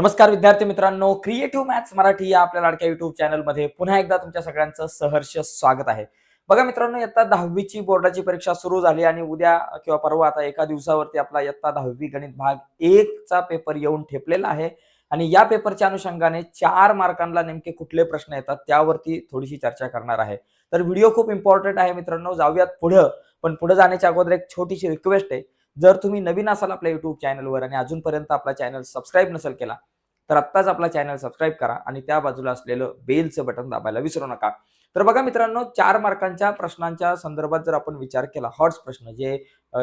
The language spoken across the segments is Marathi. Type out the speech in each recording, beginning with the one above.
नमस्कार विद्यार्थी मित्रांनो क्रिएटिव्ह मॅथ्स मराठी या आपल्या लाडक्या युट्यूब चॅनलमध्ये पुन्हा एकदा तुमच्या सगळ्यांचं सहर्ष स्वागत आहे. बघा मित्रांनो इयत्ता दहावीची बोर्डाची परीक्षा सुरू झाली आणि उद्या किंवा परवा आता एका दिवसावरती आपला इयत्ता दहावी गणित भाग एक चा पेपर येऊन ठेपलेला आहे. आणि या पेपरच्या अनुषंगाने चार मार्कांना नेमके कुठले प्रश्न येतात त्यावरती थोडीशी चर्चा करणार आहे. तर व्हिडिओ खूप इम्पॉर्टंट आहे मित्रांनो जाऊयात पुढं. पण पुढे जाण्याच्या अगोदर एक छोटीशी रिक्वेस्ट आहे. जर तुम्ही नवीन असाल आपल्या युट्यूब चॅनलवर आणि अजूनपर्यंत आपला चॅनल सबस्क्राईब नसेल केला तर आत्ताच आपला चॅनल सबस्क्राईब करा आणि त्या बाजूला असलेलं बेलचं बटन दाबायला विसरू नका. तर बघा मित्रांनो चार मार्कांच्या प्रश्नांच्या संदर्भात जर आपण विचार केला हॉट्स प्रश्न जे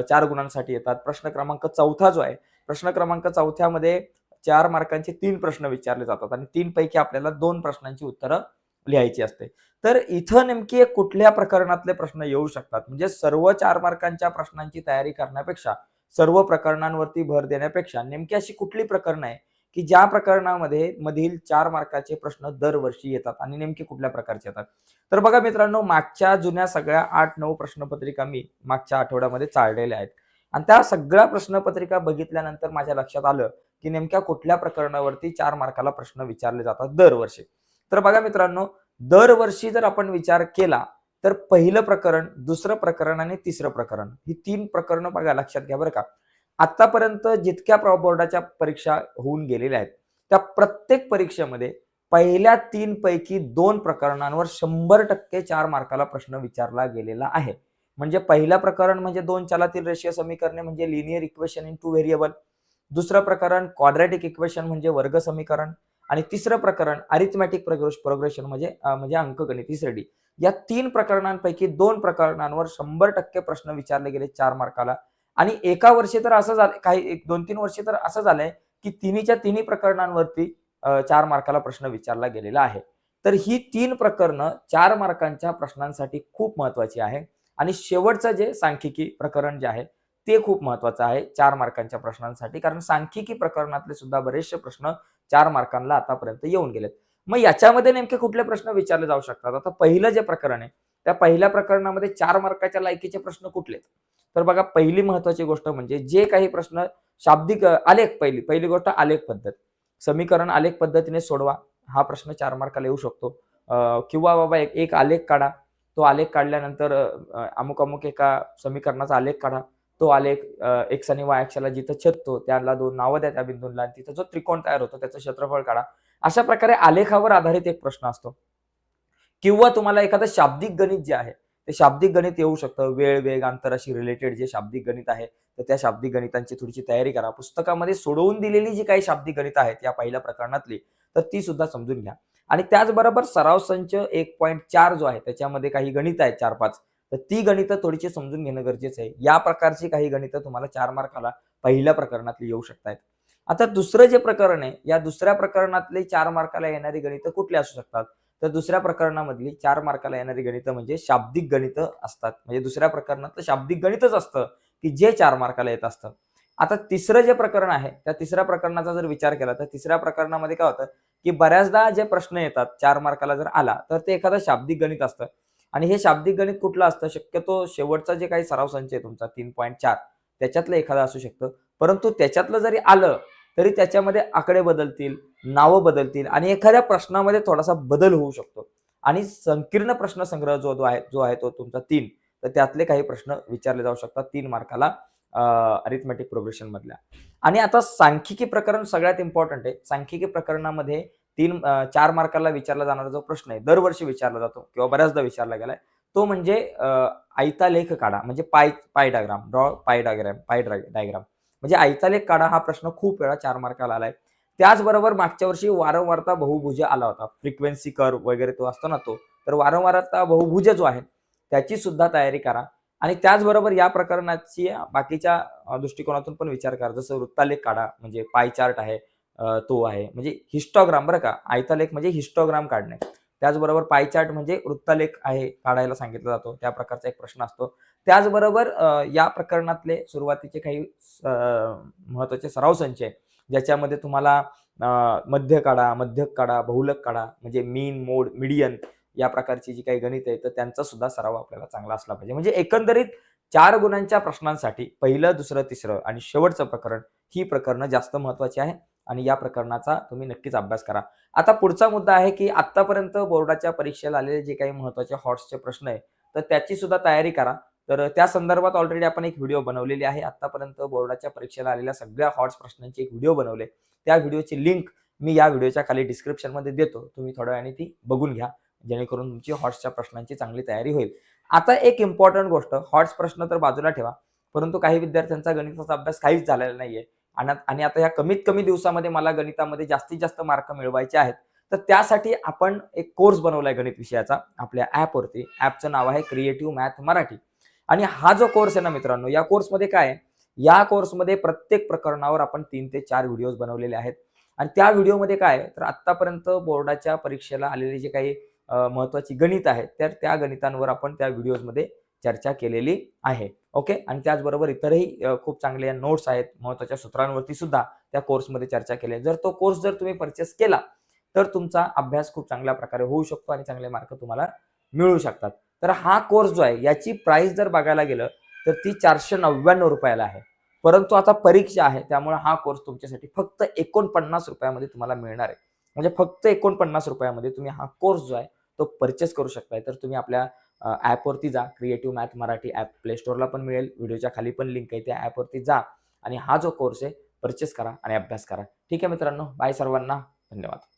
चार गुणांसाठी येतात प्रश्न क्रमांक चौथा जो आहे प्रश्न क्रमांक चौथ्यामध्ये चार मार्कांचे तीन प्रश्न विचारले जातात आणि तीन पैकी आपल्याला दोन प्रश्नांची उत्तरं लिहायची असते. तर इथं नेमकी कुठल्या प्रकरणातले प्रश्न येऊ शकतात? म्हणजे सर्व चार मार्कांच्या प्रश्नांची तयारी करण्यापेक्षा सर्व प्रकरणांवरती भर देण्यापेक्षा नेमकी अशी कुठली प्रकरणं आहे की ज्या प्रकरणामध्ये मधील चार मार्काचे प्रश्न दरवर्षी येतात आणि नेमके कुठल्या प्रकारचे येतात? तर बघा मित्रांनो मागच्या जुन्या सगळ्या आठ नऊ प्रश्नपत्रिका मी मागच्या आठवड्यामध्ये चाललेल्या आहेत. आणि त्या सगळ्या प्रश्नपत्रिका बघितल्यानंतर माझ्या लक्षात आलं की नेमक्या कुठल्या प्रकरणावरती चार मार्काला प्रश्न विचारले जातात दरवर्षी. तर बघा मित्रांनो दरवर्षी जर आपण विचार केला तर पहिलं प्रकरण दुसरं प्रकरण आणि तिसरं प्रकरण ही तीन प्रकरणं बघा लक्षात घ्या बरं का. आतापर्यंत जितक्या प्रॉ बोर्डाच्या परीक्षा होऊन गेलेल्या आहेत त्या प्रत्येक परीक्षेमध्ये पहिल्या तीन पैकी दोन प्रकरणांवर शंभर टक्के चार मार्काला प्रश्न विचारला गेलेला आहे. म्हणजे पहिलं प्रकरण म्हणजे दोन चलातील रेषीय समीकरणे म्हणजे linear equation in two variable दुसरं प्रकरण क्वाड्रॅटिक इक्वेशन म्हणजे वर्ग समीकरण. आणि तिसरं प्रकरण अरिथमॅटिक प्रोग्रेशन म्हणजे म्हणजे अंकगणित तिसरं डी या तीन प्रकरणांपैकी दोन प्रकरणांवर शंभर टक्के प्रश्न विचारले गेले चार मार्काला. आणि एका वर्षी तर असं झालं काही एक दोन तीन वर्षी तर असं झालंय की तिन्हीच्या तिन्ही प्रकरणांवरती चार मार्काला प्रश्न विचारला गेलेला आहे. तर ही तीन प्रकरणं चार मार्कांच्या प्रश्नांसाठी खूप महत्वाची आहे. आणि शेवटचं जे सांख्यिकी प्रकरण जे आहे ते खूप महत्वाचं आहे चार मार्कांच्या प्रश्नांसाठी. कारण सांख्यिकी प्रकरणातले सुद्धा बरेचसे प्रश्न चार मार्कांना आतापर्यंत येऊन गेलेत. मग याच्यामध्ये नेमके कुठले प्रश्न विचारले जाऊ शकतात? आता पहिलं जे प्रकरण आहे त्या पहिल्या प्रकरणामध्ये चार मार्काच्या लायकीचे प्रश्न कुठले तर बघा पहिली महत्वाची गोष्ट म्हणजे जे काही प्रश्न शाब्दिक आलेख पहिली पहिली गोष्ट आलेख पद्धत. समीकरण आलेख पद्धतीने सोडवा. हा प्रश्न चार मार्काला येऊ शकतो. किंवा बाबा एक एक आलेख काढा. तो आलेख काढल्यानंतर अमुक अमुक एका समीकरणाचा आलेख काढा. तो आलेख एक्स आणि वाय अक्षाला जिथं छेदतो त्याला दोन नावं द्या त्या बिंदूंना आणि तिथं जो त्रिकोण तयार होतो त्याचं क्षेत्रफळ काढा. अशा प्रकारे आलेखावर आधारित एक प्रश्न असतो. किंवा तुम्हाला एखादं शाब्दिक गणित जे आहे ते शाब्दिक गणित येऊ शकतं. वेळ वेग अंतराशी रिलेटेड जे शाब्दिक गणित आहे तर त्या शाब्दिक गणितांची थोडीशी तयारी करा. पुस्तकामध्ये सोडवून दिलेली जी काही शाब्दिक गणित आहेत या पहिल्या प्रकरणातली तर ती सुद्धा समजून घ्या. आणि त्याचबरोबर सराव संच एक पॉईंट चार जो आहे त्याच्यामध्ये काही गणित आहेत चार पाच. तर ती गणितं थोडीशी समजून घेणं गरजेचं आहे. या प्रकारची काही गणितं तुम्हाला चार मार्काला पहिल्या प्रकरणातली येऊ शकतात आता दुसरं जे प्रकरण आहे या दुसऱ्या प्रकरणातले चार मार्काला येणारी गणितं कुठली असू शकतात? तर दुसऱ्या प्रकरणामधली चार मार्काला येणारी गणितं म्हणजे शाब्दिक गणितं असतात. म्हणजे दुसऱ्या प्रकरणात शाब्दिक गणितच असतं की जे चार मार्काला येत असतं. आता तिसरं जे प्रकरण आहे त्या तिसऱ्या प्रकरणाचा जर विचार केला तर तिसऱ्या प्रकरणामध्ये काय होतं की बऱ्याचदा जे प्रश्न येतात चार मार्काला जर आला तर ते एखादं शाब्दिक गणित असतं. आणि हे शाब्दिक गणित कुठलं असतं? शक्यतो शेवटचा जे काही सराव संच आहे तुमचा तीन पॉईंट चार त्याच्यातलं एखादं असू शकतं. परंतु त्याच्यातलं जरी आलं तरी त्याच्यामध्ये आकडे बदलतील नावं बदलतील आणि एखाद्या प्रश्नामध्ये थोडासा बदल होऊ शकतो. आणि संकीर्ण प्रश्न संग्रह जो जो आहे जो आहे तो तुमचा तीन तर त्यातले काही प्रश्न विचारले जाऊ शकतात तीन मार्काला अरिथमॅटिक प्रोग्रेशन मधल्या. आणि आता सांख्यिकी प्रकरण सगळ्यात इम्पॉर्टंट आहे. सांख्यिकी प्रकरणामध्ये तीन चार मार्काला विचारला जाणारा जो प्रश्न आहे दरवर्षी विचारला जातो किंवा बऱ्याचदा विचारला गेलाय तो म्हणजे आयता आयतालेख काढा म्हणजे pie pie diagram draw pie diagram pie diagram. म्हणजे आयतालेख काढा हा प्रश्न खूप वेळा चार मार्काला आलाय. त्याचबरोबर मागच्या वर्षी वारंवारता बहुभुज आला होता. फ्रिक्वेन्सी कर वगैरे तो असतो ना तो तर वारंवारता बहुभुज जो आहे त्याची सुद्धा तयारी करा. आणि त्याचबरोबर या प्रकरणाची बाकीच्या दृष्टिकोनातून पण विचार करा. जसं वृत्तालेख काढा म्हणजे पाय चार्ट आहे तो आहे. म्हणजे हिस्टॉग्राम बरं का आयतालेख म्हणजे हिस्टोग्राम काढणे. त्याचबरोबर पायचार्ट म्हणजे वृत्तालेख आहे काढायला सांगितला जातो. त्या प्रकारचा एक प्रश्न असतो. त्याचबरोबर या प्रकरणातले सुरुवातीचे काही महत्त्वाचे सराव संच आहे. ज्याच्यामध्ये तुम्हाला मध्य काढा मध्यक काढा बहुलक काढा म्हणजे मीन मोड मिडियन या प्रकारची जी काही गणित आहे तर त्यांचा सुद्धा सराव आपल्याला चांगला असला पाहिजे. म्हणजे एकंदरीत चार गुणांच्या प्रश्नांसाठी पहिलं दुसरं तिसरं आणि शेवटचं प्रकरण ही प्रकरणं जास्त महत्वाची आहे. आणि या प्रकरणाचा तुम्ही नक्कीच अभ्यास करा. आता पुढचा मुद्दा आहे की आतापर्यंत बोर्डाच्या परीक्षेला आलेले जे काही महत्त्वाचे हॉट्सचे प्रश्न आहे तर त्याची सुद्धा तयारी करा. तर त्या संदर्भात ऑलरेडी आपण एक व्हिडिओ बनवलेली आहे. आतापर्यंत बोर्डाच्या परीक्षेला आलेल्या सगळ्या हॉट्स प्रश्नांचे एक व्हिडिओ बनवले. त्या व्हिडिओची लिंक मी या व्हिडिओच्या खाली डिस्क्रिप्शनमध्ये देतो. तुम्ही थोड्या वेळाने ती बघून घ्या. जेणेकरून तुमची हॉट्सच्या प्रश्नांची चांगली तयारी होईल. आता एक इम्पॉर्टंट गोष्ट हॉट्स प्रश्न तर बाजूला ठेवा परंतु काही विद्यार्थ्यांचा गणिताचा अभ्यास काहीच झालेला नाहीये. आणि आणि आता या कमीत कमी दिवसामध्ये मला गणितामध्ये जास्तीत जास्त मार्क मिळवायचे आहेत. तर त्यासाठी आपण एक कोर्स बनवलाय गणित विषयाचा आपल्या ॲपवरती ॲपचं नाव आहे क्रिएटिव्ह मॅथ मराठी. आणि हा जो कोर्स आहे ना मित्रांनो या कोर्समध्ये काय आहे? या कोर्समध्ये प्रत्येक प्रकरणावर आपण तीन ते चार व्हिडिओज बनवलेले आहेत. आणि त्या व्हिडिओमध्ये काय आहे? तर आत्तापर्यंत बोर्डाच्या परीक्षेला आलेले जे काही महत्त्वाची महत्वाची गणित आहे तर त्या गणितांवर आपण त्या व्हिडिओजमध्ये चर्चा केलेली आहे. ओके? आणि त्याचबरोबर इतरही खूप चांगले नोट्स आहेत. महत्त्वाच्या सूत्रांवरती सुद्धा त्या कोर्समध्ये चर्चा केली. जर तो कोर्स जर तुम्ही परचेस केला तर तुमचा अभ्यास खूप चांगल्या प्रकारे होऊ शकतो आणि चांगले मार्क तुम्हाला मिळू शकतात. तर हा कोर्स जो आहे याची प्राइस जर बघायला गेलं तर ती चारशे नव्याण्णव रुपयाला आहे. परंतु आता परीक्षा आहे त्यामुळे हा कोर्स तुमच्यासाठी फक्त एकोणपन्नास रुपयामध्ये तुम्हाला मिळणार आहे. म्हणजे फक्त एकोणपन्नास रुपयामध्ये तुम्ही हा कोर्स जो आहे तो परचेस करू शकताय. तर तुम्ही आपल्या ॲपवरती जा. Creative math Marathi app play स्टोअरला पण मिळेल. व्हिडिओच्या खाली पण लिंक आहे. त्या ॲपवरती जा आणि हा जो कोर्स आहे परचेस करा आणि अभ्यास करा. ठीक आहे मित्रांनो? बाय सर्वांना. धन्यवाद.